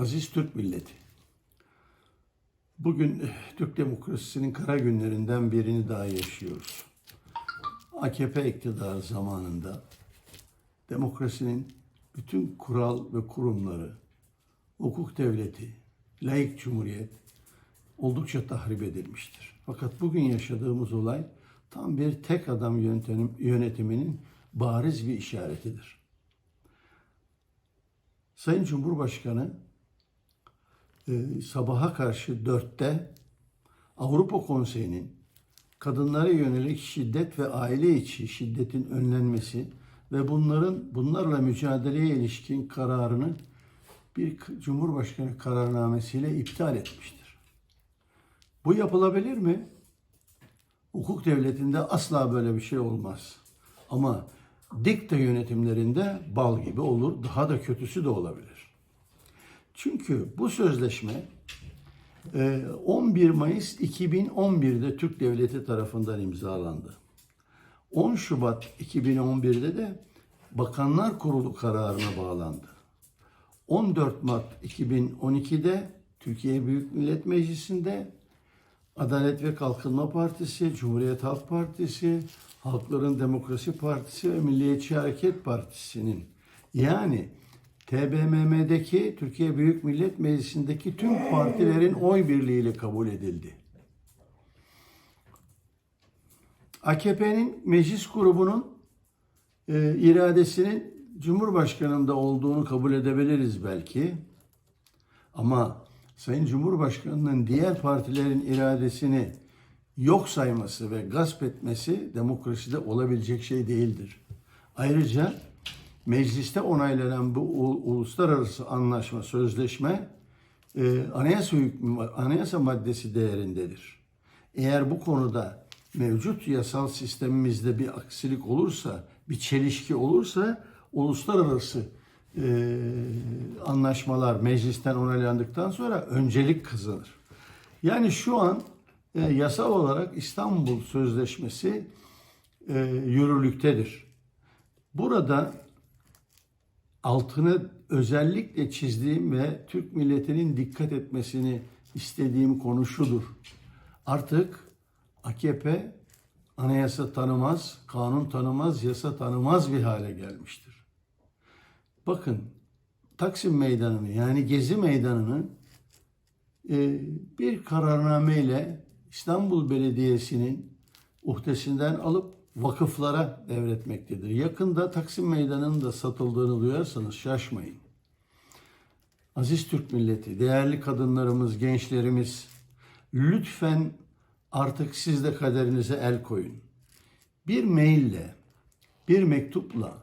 Aziz Türk milleti. Bugün eh, Türk demokrasisinin kara günlerinden birini daha yaşıyoruz. AKP iktidarı zamanında demokrasinin bütün kural ve kurumları, hukuk devleti, laik cumhuriyet oldukça tahrip edilmiştir. Fakat bugün yaşadığımız olay tam bir tek adam yönetim, yönetiminin bariz bir işaretidir. Sayın Cumhurbaşkanı e, sabaha karşı dörtte Avrupa Konseyi'nin kadınlara yönelik şiddet ve aile içi şiddetin önlenmesi ve bunların bunlarla mücadeleye ilişkin kararını bir Cumhurbaşkanı kararnamesiyle iptal etmiştir. Bu yapılabilir mi? Hukuk devletinde asla böyle bir şey olmaz. Ama dikta yönetimlerinde bal gibi olur, daha da kötüsü de olabilir. Çünkü bu sözleşme e, 11 Mayıs 2011'de Türk Devleti tarafından imzalandı. 10 Şubat 2011'de de Bakanlar Kurulu kararına bağlandı. 14 Mart 2012'de Türkiye Büyük Millet Meclisi'nde Adalet ve Kalkınma Partisi, Cumhuriyet Halk Partisi, Halkların Demokrasi Partisi ve Milliyetçi Hareket Partisi'nin yani TBMM'deki Türkiye Büyük Millet Meclisi'ndeki tüm partilerin oy birliğiyle kabul edildi. AKP'nin meclis grubunun e, iradesinin Cumhurbaşkanı'nda olduğunu kabul edebiliriz belki. Ama Sayın Cumhurbaşkanı'nın diğer partilerin iradesini yok sayması ve gasp etmesi demokraside olabilecek şey değildir. Ayrıca mecliste onaylanan bu uluslararası anlaşma, sözleşme e, anayasa hükmü, anayasa maddesi değerindedir. Eğer bu konuda mevcut yasal sistemimizde bir aksilik olursa, bir çelişki olursa uluslararası e, anlaşmalar meclisten onaylandıktan sonra öncelik kazanır. Yani şu an e, yasal olarak İstanbul Sözleşmesi e, yürürlüktedir. Burada altını özellikle çizdiğim ve Türk milletinin dikkat etmesini istediğim konu şudur. Artık AKP anayasa tanımaz, kanun tanımaz, yasa tanımaz bir hale gelmiştir. Bakın Taksim Meydanı'nı yani Gezi Meydanı'nı e, bir kararnameyle İstanbul Belediyesi'nin uhdesinden alıp vakıflara devretmektedir. Yakında Taksim Meydanı'nın da satıldığını duyarsanız şaşmayın. Aziz Türk milleti, değerli kadınlarımız, gençlerimiz, lütfen artık siz de kaderinize el koyun. Bir maille, bir mektupla,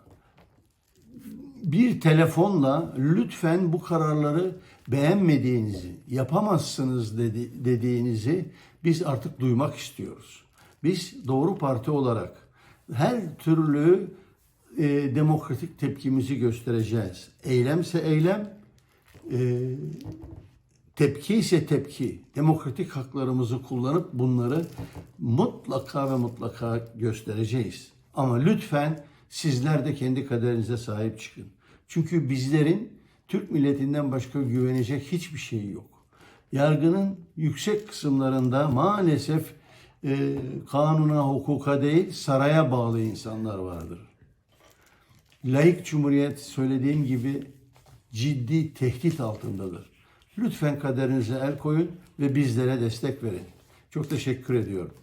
bir telefonla lütfen bu kararları beğenmediğinizi, yapamazsınız dedi, dediğinizi biz artık duymak istiyoruz. Biz Doğru Parti olarak her türlü e, demokratik tepkimizi göstereceğiz. Eylemse eylem, e, tepki ise tepki. Demokratik haklarımızı kullanıp bunları mutlaka ve mutlaka göstereceğiz. Ama lütfen sizler de kendi kaderinize sahip çıkın. Çünkü bizlerin Türk milletinden başka güvenecek hiçbir şey yok. Yargının yüksek kısımlarında maalesef e, kanuna, hukuka değil saraya bağlı insanlar vardır. Laik cumhuriyet söylediğim gibi ciddi tehdit altındadır. Lütfen kaderinize el koyun ve bizlere destek verin. Çok teşekkür ediyorum.